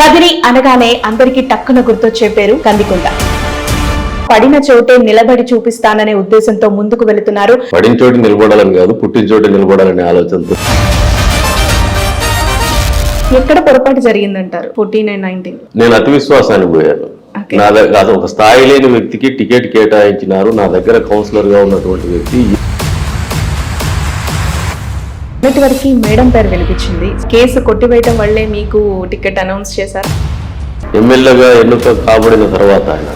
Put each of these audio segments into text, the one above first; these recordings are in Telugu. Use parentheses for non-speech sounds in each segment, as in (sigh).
కదిరి అనగానే అందరికీ టక్కున గుర్తొచ్చే పేరు కందికుంట. పడిన చోటే నిలబడి చూపిస్తాననే ఉద్దేశంతో ముందుకు వెళుతున్నారు. పడిన చోటు నిలబడాలని కాదు పుట్టిన చోటు నిలబడాలనే ఆలోచనతో. ఎక్కడ పొరపాటు జరిగిందంటారు? ఫోర్టీన్ అండ్ నైన్టీన్ నేను అతి విశ్వాసానికి పోయాను. నా దగ్గర ఒక స్థాయి లేని వ్యక్తికి టికెట్ కేటాయించినారు. నా దగ్గర కౌన్సిలర్గా ఉన్నటువంటి వ్యక్తి మొన్నటి వరకు మేడం పేరు వినిపించింది. కేసు కొట్టివేయటం వల్లే మీకు టికెట్ అనౌన్స్ చేశారు? ఎమ్మెల్యేగా ఎన్నిక కాబడిన తర్వాత ఆయన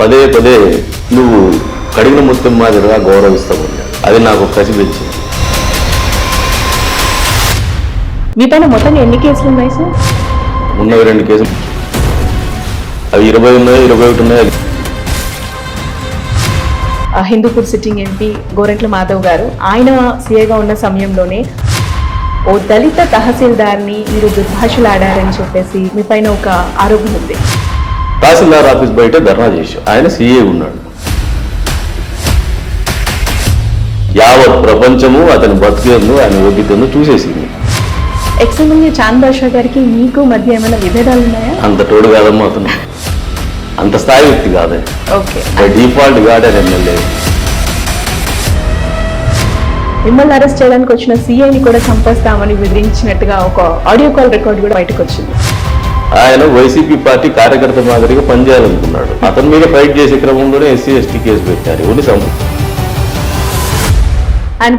పదే పదే నువ్వు కడిగిన ముత్యం మాదిరిగా గౌరవిస్తామన్నాడు అది నాకు కసి పెంచింది మీ పైన మొత్తం ఎన్ని కేసులు ఉన్నాయి సార్? ఉన్నవి రెండు కేసులు. అవి ఇరవై ఉన్నాయి ఇరవై ఒకటి ఉన్నాయి హిందూపూర్ సిట్టింగ్ ఎంపీ గోరెంట్ల మాధవ్ గారు. ఆయన సీఏగా ఉన్న సమయంలోనే ఓ దళిత తహసీల్దార్ని మీరు దుర్భాషలాడారని చెప్పేసి మీ పైన ఒక ఆరోపణ ఉంది. తహసీల్దార్ ఆఫీస్ బయట ధర్నా చేశాం ఆయన సీఏ ఉన్నాడు. యావత్ ప్రపంచము అతని బతికేందు ఆయన ఓపికను చూసేసింది. ఎక్స్ఎమ్మెల్యే చాంద్ బాషా గారికి మీకు మధ్య ఏమైనా విభేదాలు ఉన్నాయా? అంత తోడు కాదమ్మా అతను. అంత స్థాయి వ్యక్తి కాదే. ఓకే. బై డిఫాల్ట్ గాడే ఎమ్మెల్యే. మిమ్మల్ని అరెస్ట్ చేయడానికి వచ్చిన సీఐని కూడా చంపేస్తామని బెదిరించినట్టుగా ఒక ఆడియో కాల్ రికార్డ్ కూడా బయటకు వచ్చింది. ఆయన వైసీపీ పార్టీ కార్యకర్త మాదిరిగా పనిచేయాలనుకున్నాడు. అతని మీద ఫైట్ చేసే క్రమంలోనే ఎస్సీ ఎస్టీ కేసు పెట్టారు. ఎవరిని సంప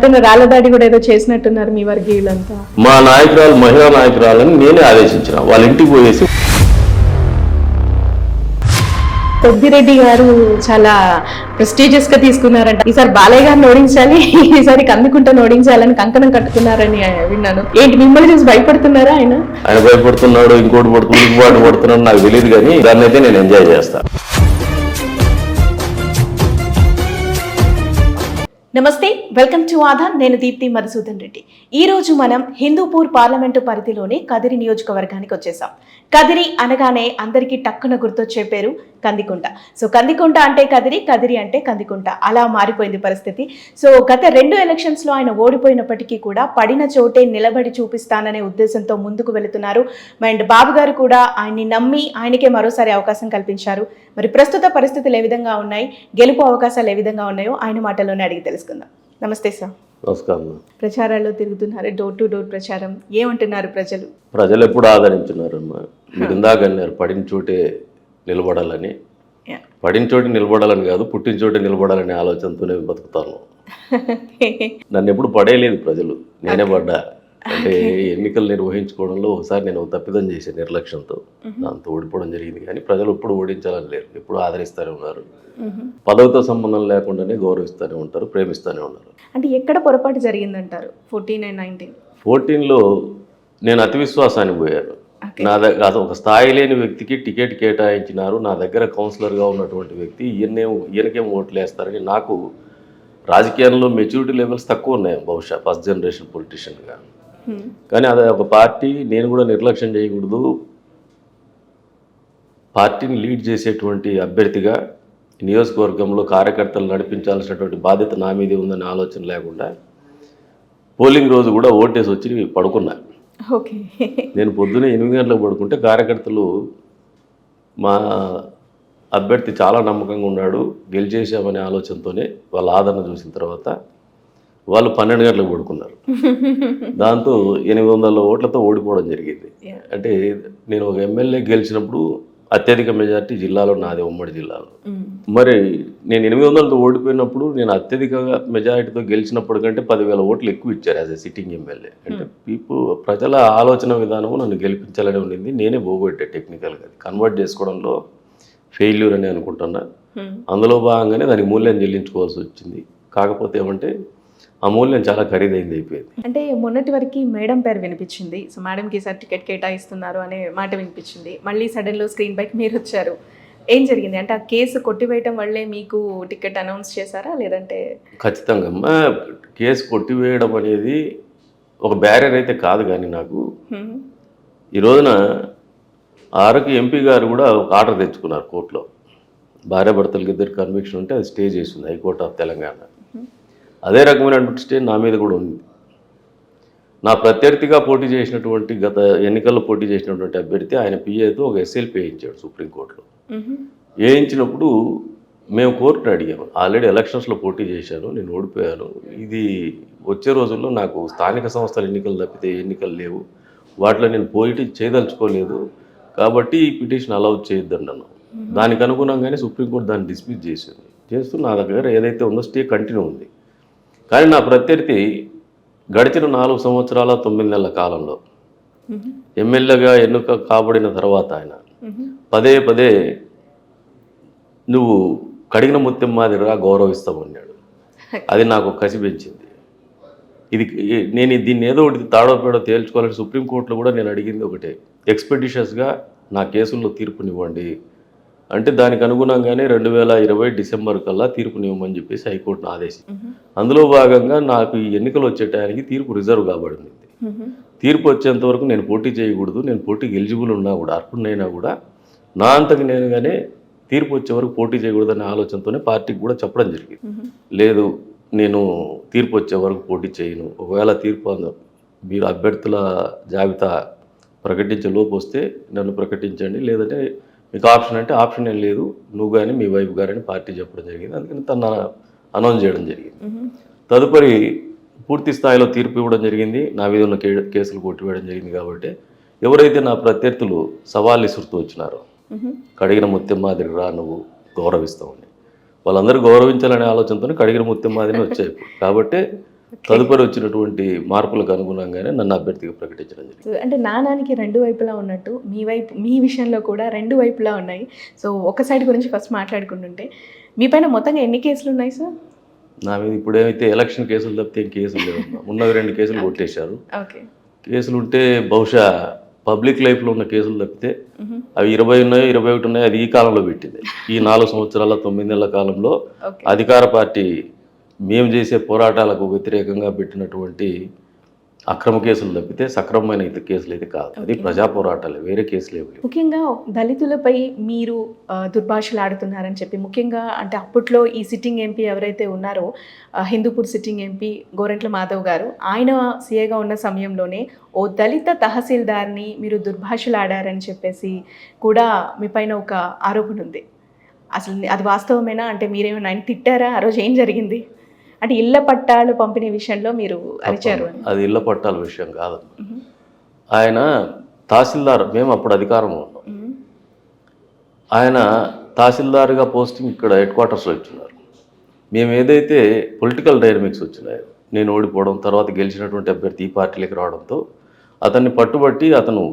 పైన రాళ్ళదాడి కూడా ఏదో చేసినట్టున్నారు మీ వర్గీయులంతా. మా నాయకురాలు మహిళా నాయకురాలని నేనే ఆదేశించిన. వాళ్ళ ఇంటికి పోయేసి పెద్దిరెడ్డి గారు చాలా ప్రెస్టీజియస్గా తీసుకున్నారంట. ఈసారి బాలయ్య గారిని ఓడించాలి ఈసారి కందుకుంటను ఓడించాలని కంకణం కట్టుకున్నారని విన్నాను. ఏంటి మిమ్మల్ని చూసి భయపడుతున్నారా ఆయన? ఆయన భయపడుతున్నాడు ఇంకోటి పడుతున్నాడు ఇంకోటి పడుతున్నాడు నాకు తెలియదు కానీ దాన్ని అయితే నేను ఎంజాయ్ చేస్తాను నమస్తే వెల్కమ్ టు ఆధార్ నేను దీప్తి మధుసూదన్ రెడ్డి. ఈ రోజు మనం హిందూపూర్ పార్లమెంటు పరిధిలోని కదిరి నియోజకవర్గానికి వచ్చేసాం. కదిరి అనగానే అందరికీ టక్కున గుర్తొచ్చే పేరు కందికుంట. సో కందికుంట అంటే కదిరి కదిరి అంటే కందికుంట. అలా మారిపోయింది పరిస్థితి. సో గత రెండు ఎలక్షన్స్లో ఆయన ఓడిపోయినప్పటికీ కూడా పడిన చోటే నిలబడి చూపిస్తాననే ఉద్దేశంతో ముందుకు వెళుతున్నారు. అండ్ బాబు గారు కూడా ఆయన్ని నమ్మి ఆయనకే మరోసారి అవకాశం కల్పించారు. మరి ప్రస్తుత పరిస్థితులు ఏ విధంగా ఉన్నాయి? గెలుపు అవకాశాలు ఏ విధంగా ఉన్నాయో ఆయన మాటల్లోనే అడిగి తెలుసుకుందాం. నమస్తే సార్. నమస్కారం. ప్రచారాల్లో తిరుగుతున్నారు. డోర్ టు డోర్ ప్రచారం. ఏమంటున్నారు ప్రజలు? ప్రజలు ఎప్పుడు ఆదరించున్నారమ్మా. మీరు ఇందాక అన్నారు పడిన చోటే నిలబడాలని. పడిన చోటు నిలబడాలని కాదు పుట్టిన చోటే నిలబడాలనే ఆలోచనతోనే బతుకుతాను. (laughs) నన్ను ఎప్పుడు పడేయలేదు ప్రజలు. నేనే పడ్డా. అంటే ఎన్నికలు నిర్వహించుకోవడంలో ఒకసారి నేను తప్పిదం చేశాను నిర్లక్ష్యంతో. దాంతో ఓడిపోవడం జరిగింది కానీ ప్రజలు ఎప్పుడు ఓడించాలని లేరు. ఎప్పుడు ఆదరిస్తూనే ఉన్నారు. పదవితో సంబంధం లేకుండానే గౌరవిస్తూనే ఉంటారు ప్రేమిస్తూనే ఉన్నారు. అంటే ఎక్కడ పొరపాటు జరిగిందంటారు? Fourteen and nineteen. ఫోర్టీన్లో నేను అతి విశ్వాసానికి పోయాను నా దగ్గర అది ఒక స్థాయి లేని వ్యక్తికి టికెట్ కేటాయించినారు. నా దగ్గర కౌన్సిలర్గా ఉన్నటువంటి వ్యక్తి ఈయనేం ఈయనకేం ఓట్లు వేస్తారని నాకు రాజకీయంలో మెచ్యూరిటీ లెవెల్స్ తక్కువ ఉన్నాయి బహుశా ఫస్ట్ జనరేషన్ పొలిటీషియన్గా. కానీ అది ఒక పార్టీ నేను కూడా నిర్లక్ష్యం చేయకూడదు. పార్టీని లీడ్ చేసేటువంటి అభ్యర్థిగా నియోజకవర్గంలో కార్యకర్తలు నడిపించాల్సినటువంటి బాధ్యత నా మీదే ఉందనే ఆలోచన లేకుండా పోలింగ్ రోజు కూడా ఓటేసి వచ్చి పడుకున్నా. ఓకే. నేను పొద్దున్నే ఎనిమిది గంటలకు పడుకుంటే కార్యకర్తలు మా అభ్యర్థి చాలా నమ్మకంగా ఉన్నాడు. గెలిచేసామనే ఆలోచనతోనే వాళ్ళ ఆదరణ చూసిన తర్వాత వాళ్ళు పన్నెండు గంటలకు పడుకున్నారు. (laughs) దాంతో ఎనిమిది వందల ఓట్లతో ఓడిపోవడం జరిగింది. అంటే నేను ఒక ఎమ్మెల్యే గెలిచినప్పుడు అత్యధిక మెజార్టీ జిల్లాలో నాది ఉమ్మడి జిల్లాలో. మరి నేను ఎనిమిది వందలతో ఓడిపోయినప్పుడు నేను అత్యధిక మెజారిటీతో గెలిచినప్పటికంటే పదివేల ఓట్లు ఎక్కువ ఇచ్చారు యాజ్ ఎ సిట్టింగ్ ఎమ్మెల్యే. అంటే పీపుల్ ప్రజల ఆలోచన విధానము నన్ను గెలిపించాలని ఉండింది. నేనే పోగొట్టే టెక్నికల్గా కన్వర్ట్ చేసుకోవడంలో ఫెయిల్యూర్ అని అనుకుంటున్నా. అందులో భాగంగానే దానికి మూల్యం చెల్లించుకోవాల్సి వచ్చింది. కాకపోతే ఏమంటే ఆ మూల్యం చాలా ఖరీదైంది అయిపోయింది. అంటే మొన్నటి వరకు మేడం పేరు వినిపించింది. సో మేడంకి ఈసారి టికెట్ కేటాయిస్తున్నారు అనే మాట వినిపించింది. మళ్ళీ సడన్లో స్క్రీన్ పైకి మీరు వచ్చారు. ఏం జరిగింది? అంటే ఆ కేసు కొట్టివేయటం వల్లే మీకు టికెట్ అనౌన్స్ చేశారా? లేదంటే ఖచ్చితంగా. అమ్మా కేసు కొట్టివేయడం అనేది ఒక బ్యారియర్ అయితే కాదు కానీ నాకు. ఈ రోజున ఆరుకి ఎంపీ గారు కూడా ఒక ఆర్డర్ తెచ్చుకున్నారు కోర్టులో. భార్యాభర్తలకి ఇద్దరు కన్విక్షన్ ఉంటే అది స్టే చేసింది హైకోర్టు ఆఫ్ తెలంగాణ. అదే రకమైనటువంటి స్టే నా మీద కూడా ఉంది. నా ప్రత్యర్థిగా పోటీ చేసినటువంటి గత ఎన్నికల్లో పోటీ చేసినటువంటి అభ్యర్థి ఆయన పిఏతో ఒక ఎస్ఎల్పి వేయించాడు సుప్రీంకోర్టులో. వేయించినప్పుడు మేము కోర్టును అడిగాము. ఆల్రెడీ ఎలక్షన్స్లో పోటీ చేశాను నేను ఓడిపోయాను. ఇది వచ్చే రోజుల్లో నాకు స్థానిక సంస్థల ఎన్నికలు తప్పితే ఎన్నికలు లేవు. వాటిలో నేను పోటీ చేయదలుచుకోలేదు. కాబట్టి ఈ పిటిషన్ అలౌ చేయొద్దండి అన్నాను దానికి అనుగుణంగానే సుప్రీంకోర్టు దాన్ని డిస్మిస్ చేసింది. చేస్తూ నా దగ్గర ఏదైతే ఉందో స్టే కంటిన్యూ ఉంది. కానీ నా ప్రత్యర్థి గడిచిన నాలుగు సంవత్సరాల తొమ్మిది నెలల కాలంలో ఎమ్మెల్యేగా ఎన్నుక కాబడిన తర్వాత ఆయన పదే పదే నువ్వు కడిగిన ముత్యం మాదిరిగా గౌరవిస్తామన్నాడు అది నాకు కసి పెంచింది ఇది నేను దీన్ని ఏదో ఒకటి తాడో పేడో తేల్చుకోవాలని సుప్రీంకోర్టులో కూడా నేను అడిగింది ఒకటే. ఎక్స్పెడిషియస్గా నా కేసుల్లో తీర్పునివ్వండి. అంటే దానికి అనుగుణంగానే రెండు వేల ఇరవై డిసెంబర్ కల్లా తీర్పునివ్వమని చెప్పేసి హైకోర్టును ఆదేశం అందులో భాగంగా నాకు ఈ ఎన్నికలు వచ్చే టయానికి తీర్పు రిజర్వ్ కాబడింది. తీర్పు వచ్చేంత వరకు నేను పోటీ చేయకూడదు నేను పోటీకి ఎలిజిబుల్ ఉన్నా కూడా అర్హుడైనా కూడా నా అంతకు నేనుగానే తీర్పు వచ్చే వరకు పోటీ చేయకూడదనే ఆలోచనతోనే పార్టీకి కూడా చెప్పడం జరిగింది. లేదు నేను తీర్పు వచ్చే వరకు పోటీ చేయను. ఒకవేళ తీర్పు అంద- మీరు అభ్యర్థుల జాబితా ప్రకటించే లోపు వస్తే నన్ను ప్రకటించండి లేదంటే మీకు ఆప్షన్ అంటే ఆప్షన్ ఏం లేదు. నువ్వు కానీ మీ వైఫ్ గారని పార్టీ చెప్పడం జరిగింది. అందుకని తను అనౌన్స్ చేయడం జరిగింది. తదుపరి పూర్తి స్థాయిలో తీర్పు ఇవ్వడం జరిగింది. నా మీద ఉన్న కే- కేసులు కొట్టివేయడం జరిగింది కాబట్టి ఎవరైతే నా ప్రత్యర్థులు సవాళ్ళు ఇసురుతూ వచ్చినారో కడిగిన ముత్యం మాదిరి రా నువ్వు గౌరవిస్తామని వాళ్ళందరూ గౌరవించాలనే ఆలోచనతో కడిగిన ముత్యం మాదిరి వచ్చాయి. (laughs) కాబట్టి తదుపరి వచ్చినటువంటి మార్పులకు అనుగుణంగానే నన్ను అభ్యర్థిగా ప్రకటించడం జరిగింది. అంటే నాణానికి రెండు వైపులా ఉన్నట్టు మీ వైపు మీ విషయంలో కూడా రెండు వైపులా ఉన్నాయి. సో ఒక సైడ్ గురించి ఫస్ట్ మాట్లాడుకుంటుంటే మీ పైన మొత్తంగా ఎన్ని కేసులు ఉన్నాయి సార్ నా మీద ఇప్పుడేమైతే ఎలక్షన్ కేసులు తప్పితే ఏం కేసులు లేవు. (laughs) ఉన్నవి రెండు కేసులు కొట్టేశారు. ఓకే కేసులు ఉంటే బహుశా పబ్లిక్ లైఫ్లో ఉన్న కేసులు తప్పితే అవి ఇరవై ఉన్నాయో ఇరవై ఒకటి ఉన్నాయో అది ఈ కాలంలో పెట్టింది. ఈ (laughs) నాలుగు సంవత్సరాల తొమ్మిది నెలల కాలంలో అధికార పార్టీ మేము చేసే పోరాటాలకు వ్యతిరేకంగా పెట్టినటువంటి అక్రమ కేసులు తప్పితే సక్రమమైన ఇతర కేసులు అయితే కాదు. అది ప్రజా పోరాటాలే వేరే కేసులు ఏమి లేవు. ముఖ్యంగా దళితులపై మీరు దుర్భాషలు ఆడుతున్నారని చెప్పి ముఖ్యంగా అంటే అప్పట్లో ఈ సిట్టింగ్ ఎంపీ ఎవరైతే ఉన్నారో హిందూపూర్ సిట్టింగ్ ఎంపీ గోరెంట్ల మాధవ్ గారు ఆయన సీఏగా ఉన్న సమయంలోనే ఓ దళిత తహసీల్దార్ని మీరు దుర్భాషలు ఆడారని చెప్పేసి కూడా మీ పైన ఒక ఆరోపణ ఉంది. అసలు అది వాస్తవమేనా? అంటే మీరేమైనా ఆయన తిట్టారా? ఆ రోజు ఏం జరిగింది? అంటే ఇళ్ళ పట్టాలు పంపిణీ విషయంలో మీరు అరిచారు అది ఇళ్ళ పట్టాల విషయం కాదు ఆయన తహసీల్దార్ మేము అప్పుడు అధికారంలో ఉన్నాం. ఆయన తహసీల్దార్గా పోస్టింగ్ ఇక్కడ హెడ్ క్వార్టర్స్లో ఇచ్చున్నారు. మేము ఏదైతే పొలిటికల్ డైనమిక్స్ వచ్చినాయో నేను ఓడిపోవడం తర్వాత గెలిచినటువంటి అభ్యర్థి ఈ పార్టీలోకి రావడంతో అతన్ని పట్టుబట్టి అతను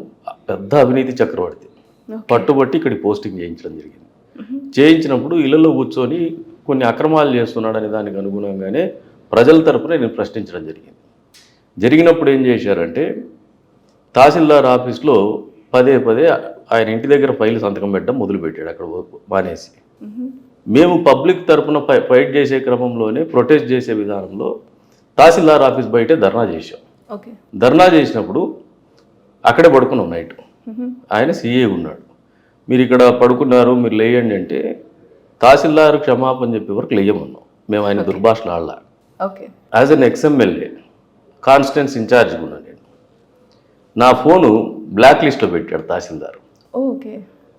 పెద్ద అవినీతి చక్రవర్తి. పట్టుబట్టి ఇక్కడికి పోస్టింగ్ చేయించడం జరిగింది. చేయించినప్పుడు ఇళ్ళలో కూర్చొని కొన్ని అక్రమాలు చేస్తున్నాడనే దానికి అనుగుణంగానే ప్రజల తరపున నేను ప్రశ్నించడం జరిగింది. జరిగినప్పుడు ఏం చేశారంటే తహసీల్దార్ ఆఫీస్లో పదే పదే ఆయన ఇంటి దగ్గర ఫైల్ సంతకం పెట్టడం మొదలుపెట్టాడు అక్కడ మానేసి. మ్మ్. పబ్లిక్ తరపున ఫైట్ చేసే క్రమంలోనే ప్రొటెస్ట్ చేసే విధానంలో తహసీల్దార్ ఆఫీస్ బయటే ధర్నా చేశాం. ధర్నా చేసినప్పుడు అక్కడే పడుకున్నాం నైట్. ఆయన సీఏ ఉన్నాడు. మీరు ఇక్కడ పడుకున్నారు మీరు లేయండి అంటే తహసీల్దార్ క్షమాపణ చెప్పే వరకు లేయమన్నాం. మేము ఆయన దుర్భాషలు ఆడలా. Okay. As an ex MLA constituency in charge ఉన్నాను నేను. నా ఫోను బ్లాక్ లిస్ట్లో పెట్టాడు తహసీల్దార్. ఓకే.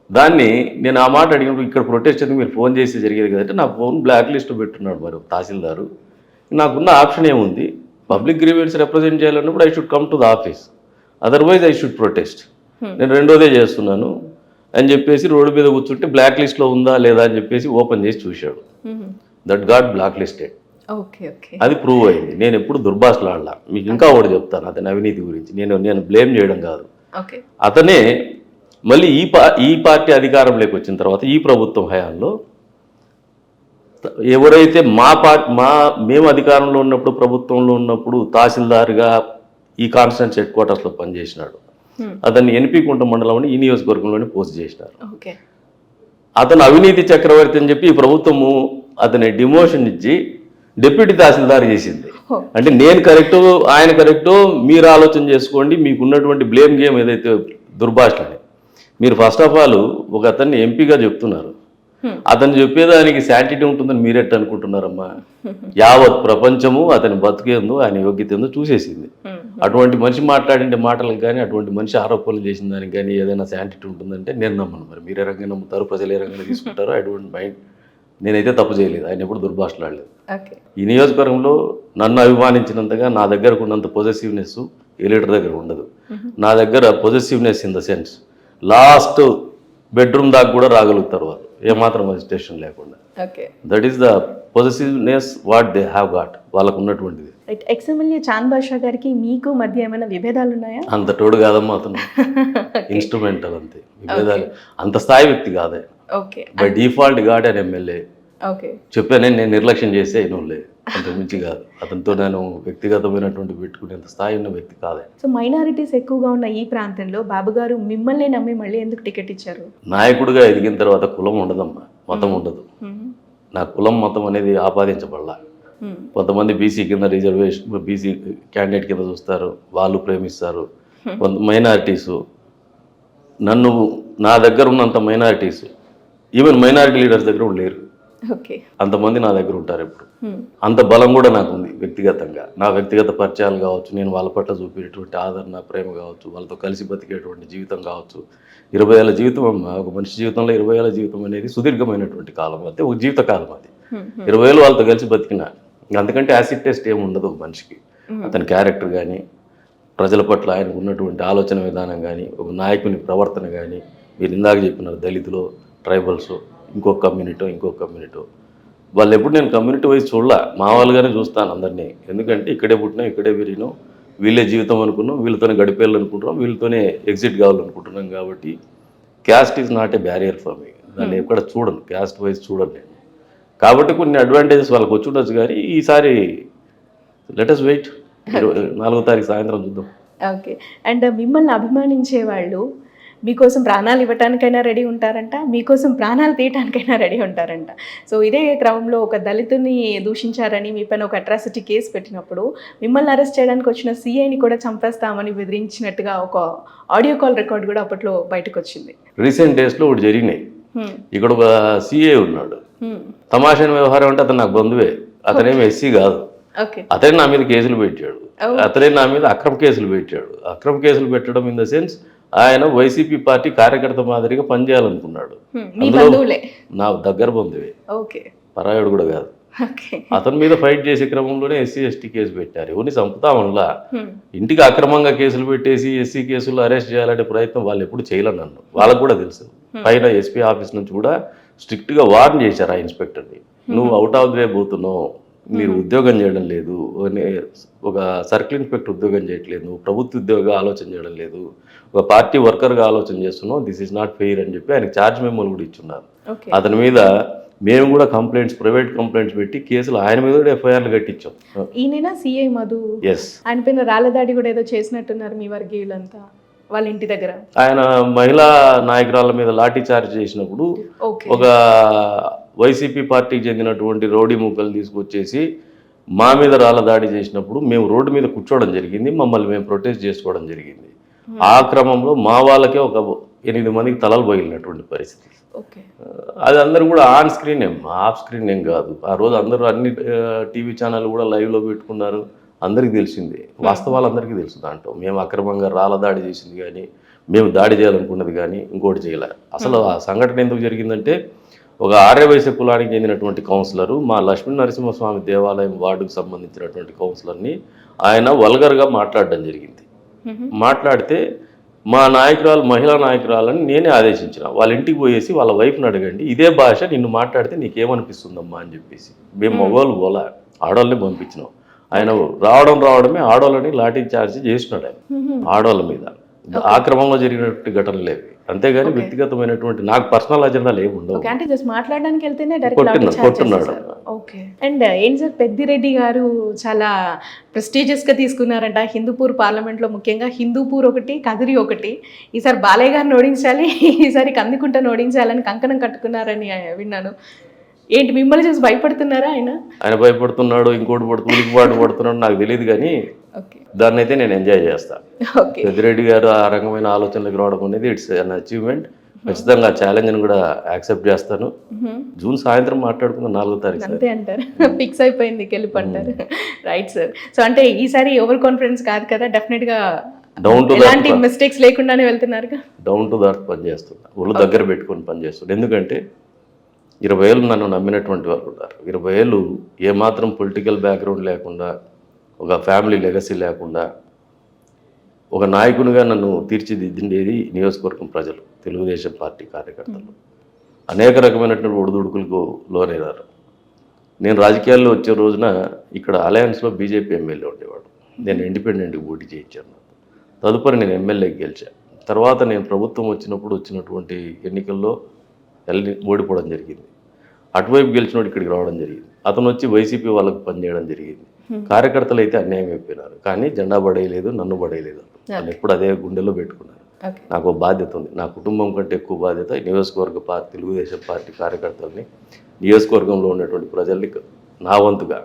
దాన్ని నేను ఆ మాట అడిగినప్పుడు ఇక్కడ ప్రొటెస్ట్ ఎందుకు మీరు ఫోన్ చేసి జరిగేది కదంటే నా ఫోన్ బ్లాక్ లిస్ట్లో పెట్టున్నాడు మరి తహసీల్దారు. నాకున్న ఆప్షన్ ఏముంది? Public grievance represent చేయాలన్నప్పుడు I should come to the office otherwise I should protest నేను రెండోదే చేస్తున్నాను. అని చెప్పేసి రోడ్డు మీద కూర్చుంటే బ్లాక్ లిస్ట్లో ఉందా లేదా అని చెప్పేసి ఓపెన్ చేసి చూశాడు. దట్ గాట్ బ్లాక్ లిస్టెడ్ అది ప్రూవ్ అయింది. నేను ఎప్పుడు దుర్భాషలు ఆడలా. మీకు ఇంకా ఒకటి చెప్తాను అతని అవినీతి గురించి. నేను నేను బ్లేమ్ చేయడం కాదు. అతనే మళ్ళీ ఈ పా ఈ పార్టీ అధికారంలోకి వచ్చిన తర్వాత ఈ ప్రభుత్వం హయాంలో ఎవరైతే మా పార్టీ మా మేము అధికారంలో ఉన్నప్పుడు ప్రభుత్వంలో ఉన్నప్పుడు తహసీల్దార్గా ఈ కాన్స్టెన్స్ హెడ్ క్వార్టర్స్లో పనిచేసినాడు. అతన్ని ఎన్పికుంట మండలంలో ఈ నియోజకవర్గంలోనే పోస్ట్ చేసినారు. అతను అవినీతి చక్రవర్తి అని చెప్పి ఈ ప్రభుత్వము అతని డిమోషన్ ఇచ్చి డిప్యూటీ తహసీల్దార్ చేసింది. Oh. అంటే నేను కరెక్టు ఆయన కరెక్టు మీరు ఆలోచన చేసుకోండి మీకు ఉన్నటువంటి బ్లేమ్ గేమ్ ఏదైతే దుర్భాషలని మీరు ఫస్ట్ ఆఫ్ ఆల్ ఒక అతన్ని ఎంపీగా చెప్తున్నారు. అతను చెప్పేదానికి శాంటిటీ ఉంటుందని మీరెట్ అనుకుంటున్నారమ్మా? యావత్ ప్రపంచము అతని బతుకేందో ఆయన యోగ్యత ఏందో చూసేసింది. అటువంటి మనిషి మాట్లాడిన మాటలకు కానీ అటువంటి మనిషి ఆరోపణలు చేసిన దానికి కానీ ఏదైనా శాంటిటీ ఉంటుందంటే నేను నమ్మను. మరి మీరు ఏ రంగా నమ్ముతారు? ప్రజలు ఏ రంగా తీసుకుంటారో? ఐ డోంట్ మైండ్ నేనైతే తప్పు చేయలేదు. ఆయన ఎప్పుడు దుర్భాషలాడలేదు ఈ నియోజకవర్గంలో నన్ను అభిమానించినంతగా నా దగ్గరకు ఉన్నంత పొజెసివ్నెస్ ఏ లీడర్ దగ్గర ఉండదు. నా దగ్గర possessiveness in the sense last bedroom దాకా కూడా రాగలుగుతారు వాళ్ళు. ఏమాత్రం హెసిటేషన్ లేకుండా. That is the possessiveness what they have got వాళ్ళకు ఉన్నటువంటిది right ex MLA Chand Basha గారికి మీకు మధ్య ఏమైనా విభేదాలు ఉన్నాయా? అంత తోడు కాదమ్మా అతను. (laughs) ఇన్స్ట్రుమెంటల్ అంతే. విభేదాలు అంత స్థాయి వ్యక్తి కాదే. ఓకే బై డిఫాల్ట్ గాడ్ అని ఎమ్మెల్యే ఓకే చెప్పానే నేను నిర్లక్ష్యం చేసే అయినోళ్ళే. అంత మించి కాదు. అతనితో నేను వ్యక్తిగతమైనటువంటి పెట్టుకునేంత స్థాయి ఉన్న వ్యక్తి కాదే. సో మైనారిటీస్ ఎక్కువగా ఉన్న ఈ ప్రాంతంలో బాబు గారు మిమ్మల్ని నమ్మి మళ్ళీ ఎందుకు టికెట్ ఇచ్చారు? నాయకుడిగా ఎదిగిన తర్వాత కులం ఉండదమ్మా. మతం ఉండదు. మ్మ్. నా కులం మతం అనేది ఆపాదించబడలా. కొంతమంది బీసీ కింద రిజర్వేషన్ బీసీ క్యాండిడేట్ కింద చూస్తారు వాళ్ళు ప్రేమిస్తారు. కొంత మైనారిటీసు నన్ను నా దగ్గర ఉన్నంత మైనారిటీసు ఈవెన్ మైనారిటీ లీడర్స్ దగ్గర కూడా లేరు. అంతమంది నా దగ్గర ఉంటారు ఇప్పుడు. అంత బలం కూడా నాకు ఉంది వ్యక్తిగతంగా. నా వ్యక్తిగత పరిచయాలు కావచ్చు నేను వాళ్ళ పట్ల చూపేటువంటి ఆదరణ ప్రేమ కావచ్చు వాళ్ళతో కలిసి బతికేటువంటి జీవితం కావచ్చు. ఇరవై ఏళ్ళ జీవితం అమ్మ ఒక మనిషి జీవితంలో ఇరవై ఏళ్ళ జీవితం అనేది సుదీర్ఘమైనటువంటి కాలం అయితే ఒక జీవిత కాలం అది. ఇరవై ఏళ్ళు వాళ్ళతో కలిసి బతికిన ఇంకా అంతకంటే యాసిడ్ టెస్ట్ ఏమి ఉండదు ఒక మనిషికి. అతని క్యారెక్టర్ కానీ ప్రజల పట్ల ఆయనకు ఉన్నటువంటి ఆలోచన విధానం కానీ ఒక నాయకుని ప్రవర్తన కానీ మీరు ఇందాక చెప్పినారు దళితులు ట్రైబల్స్ ఇంకొక కమ్యూనిటీ ఇంకొక కమ్యూనిటీ వాళ్ళు ఎప్పుడు నేను కమ్యూనిటీ వైజ్ చూడలా. మా వాళ్ళుగానే చూస్తాను అందరినీ. ఎందుకంటే ఇక్కడే పుట్టినా ఇక్కడే పెరిగినాం వీళ్ళే జీవితం అనుకున్నాం వీళ్ళతోనే గడిపేయాలనుకుంటున్నాం వీళ్ళతోనే ఎగ్జిట్ కావాలనుకుంటున్నాం కాబట్టి caste is not a barrier for me దాన్ని ఎక్కడ చూడను. క్యాస్ట్ వైజ్ చూడను నేను. కాబట్టి కొన్ని అడ్వాంటేజెస్ వాళ్ళకి వచ్చి ఉండొచ్చు కానీ ఈసారి లెటస్ వెయిట్ నాలుగో తారీఖు సాయంత్రం చూద్దాం. ఓకే అండ్ మిమ్మల్ని అభిమానించే వాళ్ళు మీకోసం ప్రాణాలు ఇవ్వటానికైనా రెడీ ఉంటారంట మీకోసం ప్రాణాలు తీయటానికైనా రెడీ ఉంటారంట. సో ఇదే క్రమంలో ఒక దళితుని దూషించారని మీ పైన ఒక అట్రాసిటీ కేసు పెట్టినప్పుడు మిమ్మల్ని అరెస్ట్ చేయడానికి వచ్చిన సీఐని కూడా చంపేస్తామని బెదిరించినట్టుగా ఒక ఆడియో కాల్ రికార్డ్ కూడా అప్పట్లో బయటకు వచ్చింది రీసెంట్ డేస్లో ఒకటి జరిగినాయి. ఇక్కడ ఒక సిఏ ఉన్నాడు. తమాషైన వ్యవహారం అంటే అతను నాకు బంధువే. అతనేమి ఎస్సీ కాదు. అతనే నా మీద కేసులు పెట్టాడు. అతనే నా మీద అక్రమ కేసులు పెట్టాడు. అక్రమ కేసులు పెట్టడం ఇన్ ద సెన్స్ ఆయన వైసీపీ పార్టీ కార్యకర్త మాదిరిగా పనిచేయాలనుకున్నాడు. హ్మ్. మీ బంధువులే? నా దగ్గర బంధువే. ఓకే. పరాయుడు కూడా కాదు. అతని మీద ఫైట్ చేసే క్రమంలోనే ఎస్సీ ఎస్టీ కేసు పెట్టారు. ఎవరిని చంపుతామనలా. ఇంటికి అక్రమంగా కేసులు పెట్టేసి ఎస్సీ కేసులు అరెస్ట్ చేయాలనే ప్రయత్నం వాళ్ళు ఎప్పుడు చేయలేరు నన్ను. వాళ్ళకు కూడా తెలుసు. పైన ఎస్పీ ఆఫీస్ నుంచి కూడా స్ట్రిక్ట్గా వార్న్ చేశారు ఆ ఇన్స్పెక్టర్ని. నువ్వు అవుట్ ఆఫ్ ది వే పోతున్నావు. మీరు ఉద్యోగం చేయడం లేదు ఒక సర్కిల్ ఇన్స్పెక్టర్ ఉద్యోగం చేయట్లేదు ప్రభుత్వ ఉద్యోగ ఆలోచన చేయడం లేదు ఒక పార్టీ వర్కర్గా ఆలోచన చేస్తున్నావు దిస్ ఇస్ నాట్ ఫెయిర్ అని చెప్పి ఆయనకి ఛార్జ్ మెమోలు కూడా ఇచ్చున్నారు. అతని మీద మేము కూడా కంప్లైంట్స్ ప్రైవేట్ కంప్లైంట్స్ పెట్టి కేసులు ఆయన మీద కూడా ఎఫ్ఐఆర్లు కట్టించాం. ఈయనైనా సిఐ మధు? ఎస్ ఆయన పైన రాళ్ళదాడి కూడా ఏదో చేసినట్టున్నారు మీ వర్గీయులంతా. వాళ్ళ ఇంటి దగ్గర? ఆయన మహిళా నాయకురాల మీద లాఠీ చార్జ్ చేసినప్పుడు ఒక వైసీపీ పార్టీకి చెందినటువంటి రౌడీ ముక్కలు తీసుకొచ్చేసి మా మీద రాళ్ళ దాడి చేసినప్పుడు మేము రోడ్డు మీద కూర్చోవడం జరిగింది మమ్మల్ని మేము ప్రొటెస్ట్ చేసుకోవడం జరిగింది. ఆ క్రమంలో మా వాళ్ళకే ఒక ఎనిమిది మందికి తలలు పగిలినటువంటి పరిస్థితి. ఓకే. అది అందరూ కూడా ఆన్ స్క్రీన్ ఏం ఆఫ్ స్క్రీన్ ఏం కాదు. ఆ రోజు అందరూ అన్ని టీవీ ఛానల్ కూడా లైవ్లో పెట్టుకున్నారు. అందరికీ తెలిసింది. వాస్తవాలు అందరికీ తెలుసు దాంట్లో. మేము అక్రమంగా రాళ్ళ దాడి చేసింది కానీ మేము దాడి చేయాలనుకున్నది కానీ ఇంకోటి చేయలే. అసలు ఆ సంఘటన ఎందుకు జరిగిందంటే ఒక ఆర్యవైశ్య కులానికి చెందినటువంటి కౌన్సిలరు మా లక్ష్మీ నరసింహస్వామి దేవాలయం వార్డుకు సంబంధించినటువంటి కౌన్సిలర్ని ఆయన వల్గర్గా మాట్లాడడం జరిగింది. మాట్లాడితే మా నాయకురాలు మహిళా నాయకురాలని నేనే ఆదేశించిన. వాళ్ళ ఇంటికి పోయేసి వాళ్ళ వైఫ్ని అడగండి ఇదే భాష నిన్ను మాట్లాడితే నీకేమనిపిస్తుందమ్మా అని చెప్పేసి. మేము మగవాళ్ళు పోలా ఆడవాళ్ళని పంపించినాం. ఆయన రావడం రావడమే ఆడవాళ్ళని లాఠీ చార్జ్ చేసినాడు ఆయన. ఆడవాళ్ళ మీద. ఆ క్రమంలో జరిగినటువంటి ఘటనలు లేవి అంతేగాని వ్యక్తిగతమైనటువంటి నాకు పర్సనల్ అజెండాలు ఏమి ఉండవు. అంటే జస్ట్ మాట్లాడడానికి వెళ్తేనే డైరెక్ట్ కొట్టున్నాడు ఓకే. అండ్ ఏం సార్ పెద్దిరెడ్డి గారు చాలా prestigious గా తీసుకున్నారంట. హిందూపూర్ పార్లమెంట్లో ముఖ్యంగా హిందూపూర్ ఒకటి కదిరి ఒకటి. ఈసారి బాలయ్య గారిని ఓడించాలి ఈసారి కందికుంటను ఓడించాలని కంకణం కట్టుకున్నారని విన్నాను. ఏంటి మిమ్మల్ని చూసి భయపడుతున్నారా ఆయన? ఆయన భయపడుతున్నాడు ఇంకోటి పడుతు ఉలికిపాటు పడుతున్నాడు నాకు తెలియదు కానీ దాన్ని అయితే నేను ఎంజాయ్ చేస్తాను పెద్దిరెడ్డి గారు ఆ రకమైన ఆలోచనలకు రావడం అనేది ఇట్స్ అన్ అచీవ్మెంట్. ఖచ్చితంగా ఆ ఛాలెంజ్ని కూడా యాక్సెప్ట్ చేస్తాను. జూన్ సాయంత్రం మాట్లాడుకుందాం నాలుగో తారీఖు అంతే అంటారు. ఫిక్స్ అయిపోయింది గెలుపు అంటారు రైట్ సార్ సో అంటే ఈసారి ఓవర్ కాన్ఫిడెన్స్ కాదు కదా డెఫినెట్గా డౌన్ టు ఎలాంటి మిస్టేక్స్ లేకుండానే వెళ్తున్నారుగా? డౌన్ టు దాట్ పని చేస్తున్నా. ఒళ్ళు దగ్గర పెట్టుకొని పని చేస్తున్నా. ఎందుకంటే ఇరవై ఏళ్ళు నన్ను నమ్మినటువంటి వాళ్ళు ఉన్నారు ఇరవై ఏళ్ళు ఏమాత్రం పొలిటికల్ బ్యాక్గ్రౌండ్ లేకుండా ఒక ఫ్యామిలీ లెగసీ లేకుండా ఒక నాయకునిగా నన్ను తీర్చిదిద్దిండేది నియోజకవర్గం ప్రజలు తెలుగుదేశం పార్టీ కార్యకర్తలు. అనేక రకమైనటువంటి ఒడిదుడుకులకు లోనైనారు నేను రాజకీయాల్లో వచ్చే రోజున ఇక్కడ అలయన్స్లో బీజేపీ ఎమ్మెల్యే ఉండేవాడు. నేను ఇండిపెండెంట్కి పోటీ చేయించాను. తదుపరి నేను ఎమ్మెల్యేకి గెలిచాను. తర్వాత నేను ప్రభుత్వం వచ్చినప్పుడు వచ్చినటువంటి ఎన్నికల్లో వెళ్ళి ఓడిపోవడం జరిగింది. అటువైపు గెలిచినోడు ఇక్కడికి రావడం జరిగింది. అతను వచ్చి వైసీపీ వాళ్ళకి పనిచేయడం జరిగింది. కార్యకర్తలు అయితే అన్యాయం అయిపోయినారు. కానీ జెండా పడేయలేదు నన్ను పడేయలేదు వాళ్ళు ఎప్పుడు అదే గుండెలో పెట్టుకున్నారు. నాకు బాధ్యత ఉంది. నా కుటుంబం కంటే ఎక్కువ బాధ్యత నియోజకవర్గ పార్టీ తెలుగుదేశం పార్టీ కార్యకర్తల్ని నియోజకవర్గంలో ఉన్నటువంటి ప్రజల్ని నా వంతుగా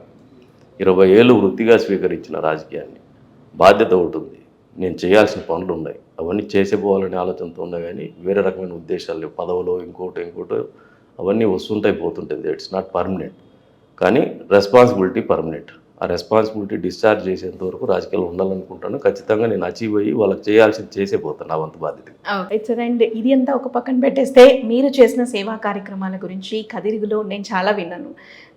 ఇరవై ఏళ్ళు వృత్తిగా స్వీకరించిన రాజకీయాన్ని బాధ్యత ఒకటి ఉంది. నేను చేయాల్సిన పనులు ఉన్నాయి. అవన్నీ చేసేపోవాలనే ఆలోచనతో ఉన్నా కానీ వేరే రకమైన ఉద్దేశాలు పదవులో ఇంకోటి ఇంకోటి అవన్నీ వస్తుంటాయి పోతుంటుంది ఇట్స్ నాట్ పర్మనెంట్ కానీ రెస్పాన్సిబిలిటీ పర్మనెంట్ ఆ రెస్పాన్సిబిలిటీ డిశ్చార్జ్ చేసేంత వరకు రాజకీయాలు ఉండాలనుకుంటాను. ఖచ్చితంగా నేను అచీవ్ అయ్యి వాళ్ళకి చేయాల్సింది చేసే పోతాను నా వంతు బాధ్యత. అండ్ ఇది అంతా ఒక పక్కన పెట్టేస్తే మీరు చేసిన సేవా కార్యక్రమాల గురించి కదిరిగులో నేను చాలా విన్నాను.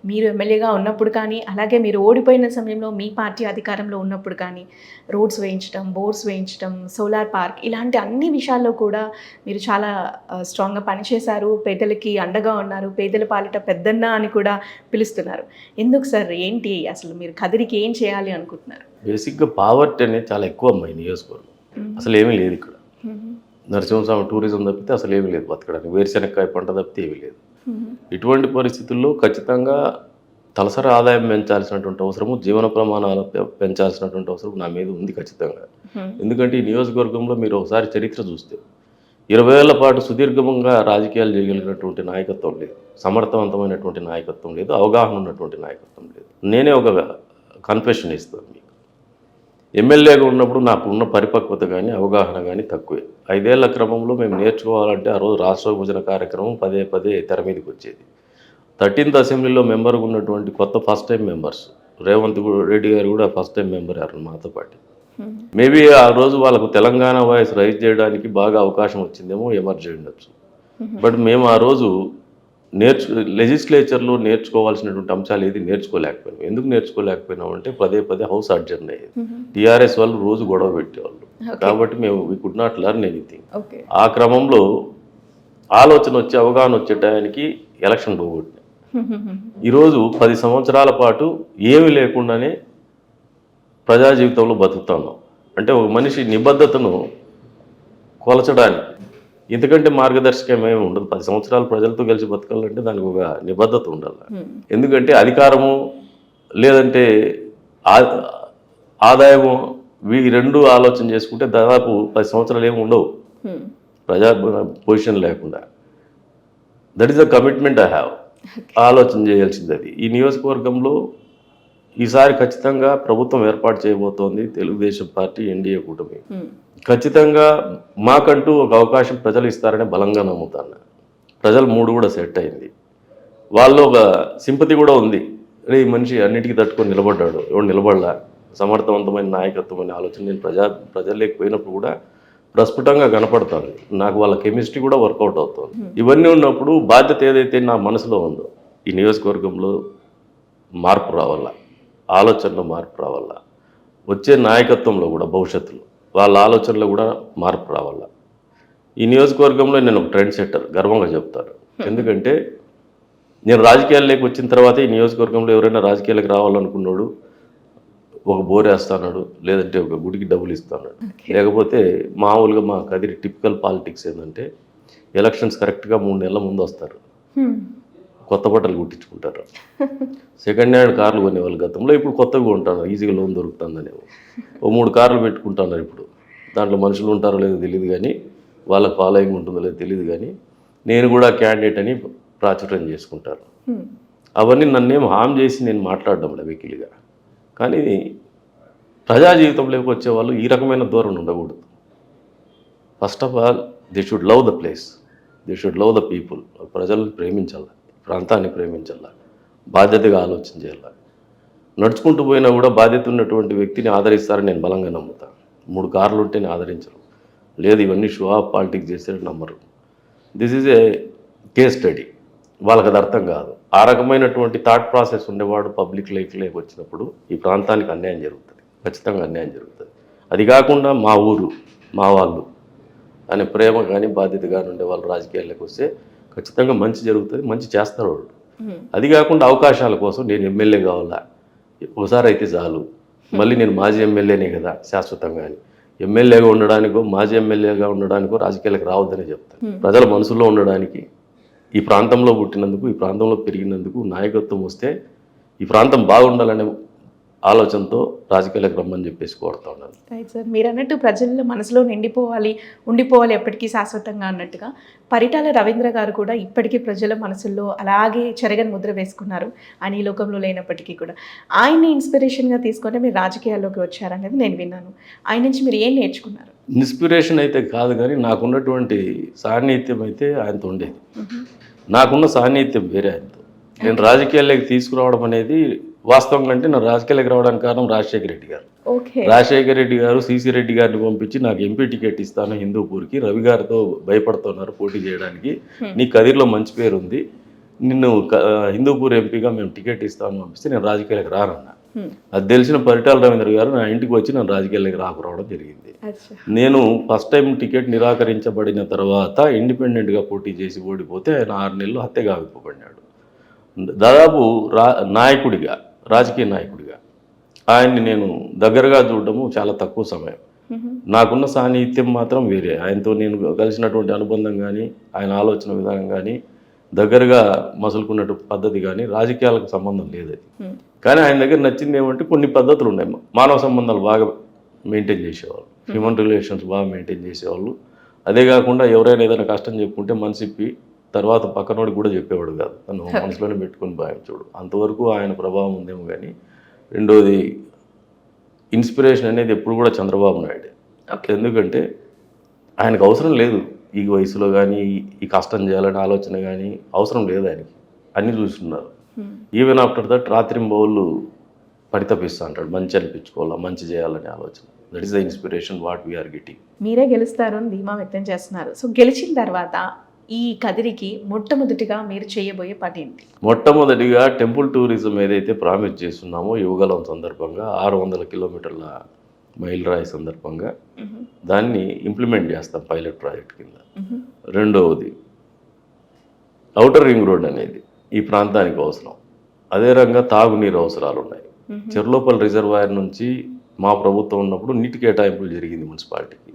మీరు ఎమ్మెల్యేగా ఉన్నప్పుడు కానీ అలాగే మీరు ఓడిపోయిన సమయంలో మీ పార్టీ అధికారంలో ఉన్నప్పుడు కానీ రోడ్స్ వేయించడం బోర్స్ వేయించడం సోలార్ పార్క్ ఇలాంటి అన్ని విషయాల్లో కూడా మీరు చాలా స్ట్రాంగ్గా పనిచేశారు. పేదలకి అండగా ఉన్నారు. పేదల పాలిట పెద్దన్న అని కూడా పిలుస్తున్నారు. ఎందుకు సార్? ఏంటి అసలు మీరు కదిరికి ఏం చేయాలి అనుకుంటున్నారు? బేసిక్గా పావర్టీ అనేది చాలా ఎక్కువ అమ్మాయి నియోజకవర్గం. అసలు ఏమీ లేదు ఇక్కడ. నరసింహస్వామి టూరిజం తప్పితే అసలు ఏమీ లేదు బతకడానికి. వేరుశెనక్కాయ పంట తప్పితే ఏమీ లేదు. ఇటువంటి పరిస్థితుల్లో ఖచ్చితంగా తలసరి ఆదాయం పెంచాల్సినటువంటి అవసరము జీవన ప్రమాణాలు పెంచాల్సినటువంటి అవసరం నా మీద ఉంది ఖచ్చితంగా. ఎందుకంటే ఈ నియోజకవర్గంలో మీరు ఒకసారి చరిత్ర చూస్తే ఇరవై ఏళ్ళ పాటు సుదీర్ఘంగా రాజకీయాలు చేయగలిగినటువంటి నాయకత్వం లేదు. సమర్థవంతమైనటువంటి నాయకత్వం లేదు. అవగాహన ఉన్నటువంటి నాయకత్వం లేదు. నేనే ఒక కన్ఫెషన్ ఇస్తాను మీకు. ఎమ్మెల్యేగా ఉన్నప్పుడు నాకు ఉన్న పరిపక్వత కానీ అవగాహన కానీ తక్కువే. ఐదేళ్ళ క్రమంలో మేము నేర్చుకోవాలంటే ఆ రోజు రాష్ట్ర విభజన కార్యక్రమం పదే పదే తెర మీదకి వచ్చేది. థర్టీన్త్ అసెంబ్లీలో మెంబర్గా ఉన్నటువంటి కొత్త first time members Revanth Reddy గారు కూడా ఫస్ట్ టైం మెంబర్ అయ్యారు మాతో పాటు. మేబీ ఆ రోజు వాళ్ళకు తెలంగాణ వాయిస్ రైజ్ చేయడానికి బాగా అవకాశం వచ్చిందేమో ఎమర్జ్ ఉండొచ్చు. బట్ మేము ఆ రోజు నేర్చు లెజిస్లేచర్లో నేర్చుకోవాల్సినటువంటి అంశాలు ఏది నేర్చుకోలేకపోయినాం. ఎందుకు నేర్చుకోలేకపోయినాం అంటే పదే పదే హౌస్ అడ్జర్న్ అయ్యేది. టీఆర్ఎస్ వాళ్ళు రోజు గొడవ పెట్టేవాళ్ళు. కాబట్టి మేము we could not learn anything ఆ క్రమంలో ఆలోచన వచ్చి అవగాహన వచ్చే టయానికి ఎలక్షన్ పోగొట్టినాం. ఈరోజు పది సంవత్సరాల పాటు ఏమీ లేకుండానే ప్రజా జీవితంలో బతుకుతున్నాం. అంటే ఒక మనిషి నిబద్ధతను కొలచడానికి ఎందుకంటే మార్గదర్శకం ఏమి ఉండదు. పది సంవత్సరాలు ప్రజలతో కలిసి బతకాలంటే దానికి ఒక నిబద్ధత ఉండాలి. ఎందుకంటే అధికారము లేదంటే ఆదాయము ఈ రెండు ఆలోచన చేసుకుంటే దాదాపు పది సంవత్సరాలు ఏమి ఉండవు. ప్రజా పొజిషన్ లేకుండా. That is the commitment I have ఆలోచన చేయాల్సింది అది. ఈ నియోజకవర్గంలో ఈసారి ఖచ్చితంగా ప్రభుత్వం ఏర్పాటు చేయబోతోంది తెలుగుదేశం పార్టీ ఎన్డీఏ కూటమి. ఖచ్చితంగా మాకంటూ ఒక అవకాశం ప్రజలు ఇస్తారని బలంగా నమ్ముతాను. ప్రజల మూడు కూడా సెట్ అయింది. వాళ్ళు ఒక సింపతి కూడా ఉంది. అరే ఈ మనిషి అన్నిటికీ తట్టుకొని నిలబడ్డాడు. ఎవడు నిలబడలా? సమర్థవంతమైన నాయకత్వం అనే ఆలోచన నేను ప్రజా ప్రజల్లోకి పోయినప్పుడు కూడా ప్రస్ఫుటంగా కనపడుతుంది. నాకు వాళ్ళ కెమిస్ట్రీ కూడా వర్కౌట్ అవుతుంది. ఇవన్నీ ఉన్నప్పుడు బాధ్యత ఏదైతే నా మనసులో ఉందో ఈ నియోజకవర్గంలో మార్పు రావాలా? ఆలోచనలో మార్పు రావాలా వచ్చే నాయకత్వంలో కూడా భవిష్యత్తులో వాళ్ళ ఆలోచనలో కూడా మార్పు రావాలా ఈ నియోజకవర్గంలో నేను ఒక ట్రెండ్ సెట్టర్ గర్వంగా చెప్తాను. ఎందుకంటే నేను రాజకీయాల్లోకి వచ్చిన తర్వాత ఈ నియోజకవర్గంలో ఎవరైనా రాజకీయాలకు రావాలనుకున్నాడు ఒక బోరేస్తాడు లేదంటే ఒక గుడికి డబ్బులు ఇస్తాడు లేకపోతే మామూలుగా మా కదిరి టిపికల్ పాలిటిక్స్ ఏంటంటే ఎలక్షన్స్ కరెక్ట్గా మూడు నెలల ముందు వస్తారు కొత్త బట్టలు కుట్టించుకుంటారు. సెకండ్ హ్యాండ్ కార్లు కొనేవాళ్ళు గతంలో ఇప్పుడు కొత్తగా కొంటాను ఈజీగా లోన్ దొరుకుతుందని. ఓ మూడు కార్లు పెట్టుకుంటున్నారు ఇప్పుడు. దాంట్లో మనుషులు ఉంటారో లేదో తెలియదు కానీ వాళ్ళకి ఫాలోయింగ్ ఉంటుందో లేదో తెలియదు కానీ నేను కూడా క్యాండిడేట్ అని ప్రాచుర్యం చేసుకుంటారు అవన్నీ నన్నేం హామ్ చేసి నేను మాట్లాడడం లే వెకిలిగా. కానీ ప్రజా జీవితంలోకి వచ్చే వాళ్ళు ఈ రకమైన దూరం ఉండకూడదు. First of all they should love the place they should love the people ప్రజలను ప్రేమించాల. ప్రాంతాన్ని ప్రేమించాల బాధ్యతగా ఆలోచన చేయాలి నడుచుకుంటూ పోయినా కూడా బాధ్యత ఉన్నటువంటి వ్యక్తిని ఆదరిస్తారని నేను బలంగా నమ్ముతాను మూడు కార్లు ఉంటేనే ఆదరించరు లేదు ఇవన్నీ షో ఆఫ్ పాలిటిక్స్ చేస్తే నమ్మరు. This is a case study వాళ్ళకి అది అర్థం కాదు. ఆ రకమైనటువంటి థాట్ ప్రాసెస్ ఉండేవాడు పబ్లిక్ లైఫ్లోకి వచ్చినప్పుడు ఈ ప్రాంతానికి అన్యాయం జరుగుతుంది. ఖచ్చితంగా అన్యాయం జరుగుతుంది. అది కాకుండా మా ఊరు మా వాళ్ళు అనే ప్రేమ కానీ బాధ్యత కానీ ఉండే వాళ్ళు రాజకీయాల్లోకి వస్తే ఖచ్చితంగా మంచి జరుగుతుంది మంచి చేస్తారు వాళ్ళు అది కాకుండా అవకాశాల కోసం నేను ఎమ్మెల్యే కావాలా? ఒకసారి అయితే చాలు. మళ్ళీ నేను మాజీ ఎమ్మెల్యేనే కదా శాశ్వతంగా అని. ఎమ్మెల్యేగా ఉండడానికో మాజీ ఎమ్మెల్యేగా ఉండడానికో రాజకీయాలకు రావద్దని చెప్తాను ప్రజల మనసులో ఉండడానికి ఈ ప్రాంతంలో పుట్టినందుకు ఈ ప్రాంతంలో పెరిగినందుకు నాయకత్వం వస్తే ఈ ప్రాంతం బాగుండాలనే ఆలోచనతో రాజకీయాలకు రమ్మని చెప్పేసి కోరుతా ఉన్నాను. రైట్ సార్ మీరు అన్నట్టు ప్రజల మనసులో నిండిపోవాలి ఉండిపోవాలి ఎప్పటికీ శాశ్వతంగా అన్నట్టుగా. పరిటాల రవీంద్ర గారు కూడా ఇప్పటికీ ప్రజల మనసుల్లో అలాగే చెరగని ముద్ర వేసుకున్నారు ఆయన ఈ లోకంలో లేనప్పటికీ కూడా. ఆయన్ని ఇన్స్పిరేషన్గా తీసుకొని మీరు రాజకీయాల్లోకి వచ్చారనేది నేను విన్నాను. ఆయన నుంచి మీరు ఏం నేర్చుకున్నారు? ఇన్స్పిరేషన్ అయితే కాదు కానీ నాకున్నటువంటి సాన్నిహిత్యం అయితే ఆయనతో ఉండేది. నాకున్న సాన్నిహిత్యం వేరే ఆయనతో. నేను రాజకీయాల్లోకి తీసుకురావడం అనేది వాస్తవం కంటే నా రాజకీయాలకు రావడానికి కారణం రాజశేఖర రెడ్డి గారు. రాజశేఖర రెడ్డి గారు సిసి రెడ్డి గారిని పంపించి నాకు ఎంపీ టికెట్ ఇస్తాను హిందూపూర్కి. రవి గారితో భయపడుతున్నారు పోటీ చేయడానికి. నీ కదిర్లో మంచి పేరు ఉంది. నిన్ను హిందూపూర్ ఎంపీగా మేము టికెట్ ఇస్తామని పంపిస్తే నేను రాజకీయాలకు రానన్నా. అది తెలిసిన పరిటాల రవీంద్ర గారు నా ఇంటికి వచ్చి నన్ను రాజకీయాలకు రాకురావడం జరిగింది. నేను ఫస్ట్ టైం టికెట్ నిరాకరించబడిన తర్వాత ఇండిపెండెంట్గా పోటీ చేసి ఓడిపోతే ఆయన ఆరు నెలలు హత్యగా ఆగిపోబడినాడు దాదాపు రా నాయకుడిగా రాజకీయ నాయకుడిగా. ఆయన్ని నేను దగ్గరగా చూడడము చాలా తక్కువ సమయం. నాకున్న సాన్నిహిత్యం మాత్రం వేరే. ఆయనతో నేను కలిసినటువంటి అనుబంధం కానీ ఆయన ఆలోచన విధానం కానీ దగ్గరగా మసులుకున్నట్టు పద్ధతి కానీ రాజకీయాలకు సంబంధం లేదు అది. కానీ ఆయన దగ్గర నచ్చింది ఏమంటే కొన్ని పద్ధతులు ఉన్నాయి. మానవ సంబంధాలు బాగా మెయింటైన్ చేసేవాళ్ళు. హ్యూమన్ రిలేషన్స్ బాగా మెయింటైన్ చేసేవాళ్ళు. అదే కాకుండా ఎవరైనా ఏదైనా కష్టం చెప్పుకుంటే మనసిప్పి తర్వాత పక్కనోడికి కూడా చెప్పేవాడు కాదు. తను (laughs) మనసులోనే పెట్టుకొని భావించాడు అంతవరకు ఆయన ప్రభావం ఉందేమో కానీ రెండోది ఇన్స్పిరేషన్ అనేది ఎప్పుడు కూడా చంద్రబాబు నాయుడు. ఎందుకంటే ఆయనకు అవసరం లేదు. ఈ వయసులో కానీ ఈ కష్టం చేయాలనే ఆలోచన కానీ అవసరం లేదు ఆయనకి. అన్నీ చూస్తున్నారు. ఈవెన్ ఆఫ్టర్ దట్ రాత్రి బౌళ్ళు పరితపిస్తూ అంటాడు. మంచి అనిపించుకోవాలా మంచి చేయాలనే ఆలోచన. That is the inspiration what we are getting మీరే గెలుస్తారు అని ధీమా వ్యక్తం చేస్తున్నారు. సో గెలిచిన తర్వాత ఈ కదిరికి మొట్టమొదటిగా మీరు చేయబోయే పని ఏంటి? మొట్టమొదటిగా టెంపుల్ టూరిజం ఏదైతే ప్రామిస్ చేస్తున్నామో యువగలం సందర్భంగా ఆరు వందల కిలోమీటర్ల మైల్ రాయి సందర్భంగా దాన్ని ఇంప్లిమెంట్ చేస్తాం పైలట్ ప్రాజెక్ట్ కింద. రెండవది ఔటర్ రింగ్ రోడ్ అనేది ఈ ప్రాంతానికి అవసరం. అదే రంగా తాగునీరు అవసరాలు ఉన్నాయి. చెర్లోపల్ రిజర్వాయర్ నుంచి మా ప్రభుత్వం ఉన్నప్పుడు నీటి కేటాయింపులు జరిగింది మున్సిపాలిటీకి.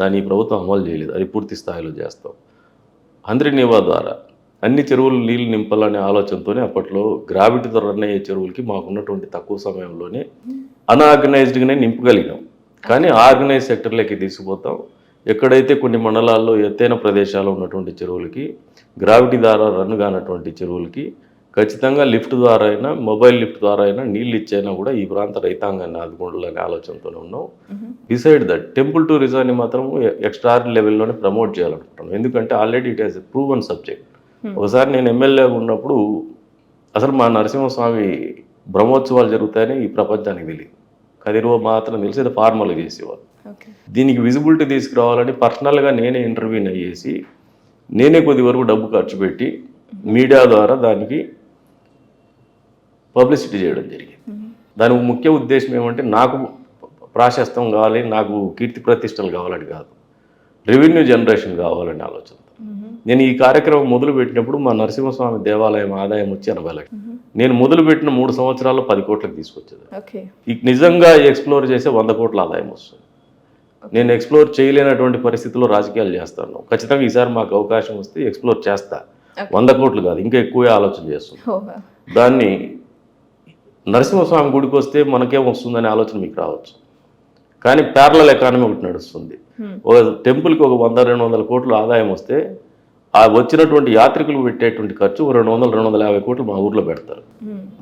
దాన్ని ఈ ప్రభుత్వం అమలు చేయలేదు. అది పూర్తి స్థాయిలో చేస్తాం. అంద్రినివా ద్వారా అన్ని చెరువులు నీళ్ళు నింపాలనే ఆలోచనతోనే అప్పట్లో గ్రావిటీతో రన్ అయ్యే చెరువులకి మాకున్నటువంటి తక్కువ సమయంలోనే అన్ఆర్గనైజ్డ్గానే నింపగలిగాం. కానీ ఆర్గనైజ్ సెక్టర్లోకి తీసుకుపోతాం. ఎక్కడైతే కొన్ని మండలాల్లో ఎత్తైన ప్రదేశాల్లో ఉన్నటువంటి చెరువులకి గ్రావిటీ ద్వారా రన్ కానటువంటి చెరువులకి ఖచ్చితంగా లిఫ్ట్ ద్వారా అయినా మొబైల్ లిఫ్ట్ ద్వారా అయినా నీళ్ళు ఇచ్చైనా కూడా ఈ ప్రాంత రైతాంగాన్ని ఆదుకోవాలనే ఆలోచనతోనే ఉన్నాం. బిసైడ్ దట్ టెంపుల్ టూరిజాన్ని మాత్రం ఎక్స్ట్రా లెవెల్లోనే ప్రమోట్ చేయాలనుకుంటున్నాను ఎందుకంటే already it has proven subject ఒకసారి నేను ఎమ్మెల్యేగా ఉన్నప్పుడు అసలు మా నరసింహస్వామి బ్రహ్మోత్సవాలు జరుగుతాయని ఈ ప్రపంచానికి తెలియదు. కదిరిలో మాత్రం తెలిసి అది ఫార్మల్గా చేసేవాళ్ళు. ఓకే. దీనికి విజిబిలిటీ తీసుకురావాలని పర్సనల్గా నేనే ఇంటర్వ్యూని అయ్యేసి నేనే కొద్ది వరకు డబ్బు ఖర్చు పెట్టి మీడియా ద్వారా దానికి పబ్లిసిటీ చేయడం జరిగింది. దాని ముఖ్య ఉద్దేశం ఏమంటే నాకు ప్రాశస్తం కావాలి నాకు కీర్తి ప్రతిష్టలు కావాలని కాదు. రెవెన్యూ జనరేషన్ కావాలని ఆలోచన. నేను ఈ కార్యక్రమం మొదలు పెట్టినప్పుడు మా నరసింహస్వామి దేవాలయం ఆదాయం వచ్చి ఎనభై లక్షలు. నేను మొదలు పెట్టిన మూడు సంవత్సరాల్లో పది కోట్లకు తీసుకొచ్చేది. నిజంగా ఎక్స్ప్లోర్ చేస్తే వంద కోట్ల ఆదాయం వస్తుంది. నేను ఎక్స్ప్లోర్ చేయలేనటువంటి పరిస్థితుల్లో రాజకీయాలు చేస్తాను. ఖచ్చితంగా ఈసారి మాకు అవకాశం వస్తే ఎక్స్ప్లోర్ చేస్తా. వంద కోట్లు కాదు ఇంకా ఎక్కువే ఆలోచన చేస్తున్నాను దాన్ని నరసింహస్వామి గుడికి వస్తే మనకేం వస్తుందనే ఆలోచన మీకు రావచ్చు. కానీ ప్యారలల్ ఎకానమీ ఒకటి నడుస్తుంది. ఒక టెంపుల్కి ఒక వంద రెండు వందల కోట్లు ఆదాయం వస్తే ఆ వచ్చినటువంటి యాత్రికులు పెట్టేటువంటి ఖర్చు రెండు వందలు రెండు వందల యాభై కోట్లు మా ఊర్లో పెడతారు.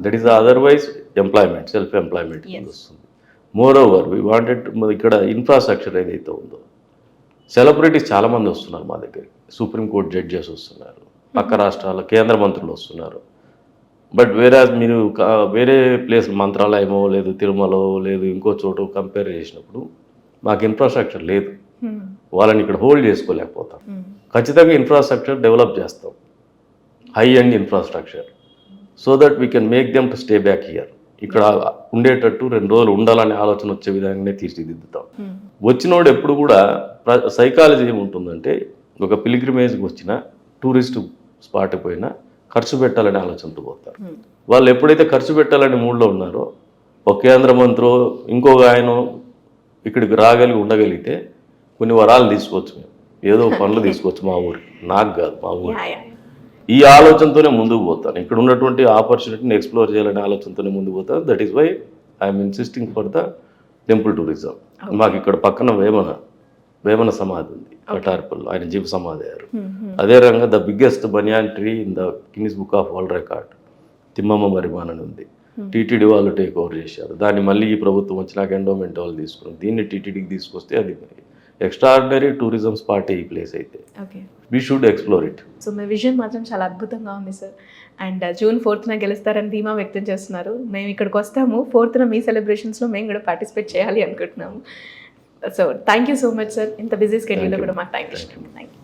That is otherwise employment self employment. వస్తుంది. మోర్ ఓవర్ వీ వాంటెడ్ ఇక్కడ ఇన్ఫ్రాస్ట్రక్చర్ ఏదైతే ఉందో సెలబ్రిటీస్ చాలామంది వస్తున్నారు మా దగ్గరికి. సుప్రీంకోర్టు జడ్జెస్ వస్తున్నారు. పక్క రాష్ట్రాల కేంద్ర మంత్రులు వస్తున్నారు. బట్ వేరే మీరు వేరే ప్లేస్ మంత్రాలయమో లేదు తిరుమలో లేదు ఇంకో చోటు కంపేర్ చేసినప్పుడు మాకు ఇన్ఫ్రాస్ట్రక్చర్ లేదు. Hmm. వాళ్ళని ఇక్కడ హోల్డ్ చేసుకోలేకపోతాం. ఖచ్చితంగా ఇన్ఫ్రాస్ట్రక్చర్ డెవలప్ చేస్తాం. High and infrastructure so that we can make them to stay back here ఇక్కడ ఉండేటట్టు రెండు రోజులు ఉండాలనే ఆలోచన వచ్చే విధంగానే తీర్చిదిద్దుతాం. వచ్చినోడు ఎప్పుడు కూడా సైకాలజీ ఏముంటుందంటే ఒక పిలిగ్రిమేజ్కి వచ్చిన టూరిస్ట్ స్పాట్ పోయినా ఖర్చు పెట్టాలనే ఆలోచనతో పోతారు. వాళ్ళు ఎప్పుడైతే ఖర్చు పెట్టాలనే మూడ్లో ఉన్నారో ఒక కేంద్ర మంత్రో ఇంకొక ఆయన ఇక్కడికి రాగలిగి ఉండగలిగితే కొన్ని వరాలు తీసుకోవచ్చు మేము. ఏదో పనులు తీసుకోవచ్చు మా ఊరికి నాకు కాదు మా ఊరికి ఈ ఆలోచనతోనే ముందుకు పోతాను. ఇక్కడ ఉన్నటువంటి ఆపర్చునిటీని ఎక్స్ప్లోర్ చేయాలనే ఆలోచనతోనే ముందుకు పోతాను. That is why I'm insisting for the temple tourism మాకు ఇక్కడ పక్కన వేమన వేమన సమాధి ఉంది కటార్పల్ ఆయన జీవ సమాధి అయ్యారు. అదే Ranga the biggest banyan tree in the Guinness book of world record Thimmamma Marrimanu అని ఉంది. టీటీడీ వాళ్ళు టేక్ ఓవర్ చేశారు. దాన్ని మళ్ళీ ఈ ప్రభుత్వం వచ్చినాక ఎండోమెంట్ వాళ్ళు తీసుకుని దీన్ని టీటీడీకి తీసుకొస్తే అది ఎక్స్ట్రాడినరీ టూరిజం స్పాట్ ఈ ప్లేస్ అయితే. We should explore it so me vision మాత్రం చాలా అద్భుతంగా ఉంది సార్ అండ్ జూన్ ఫోర్త్న గెలుస్తారని ధీమా వ్యక్తం చేస్తున్నారు. మేము ఇక్కడికి వస్తాము. ఫోర్త్న మీ సెలబ్రేషన్స్లో మేము కూడా పార్టిసిపేట్ చేయాలి అనుకుంటున్నాము. So thank you so much sir ఇంత బిజీ స్కెడ్యూల్లో కూడా మాకు టైం ఇచ్చినందుకు. Thank you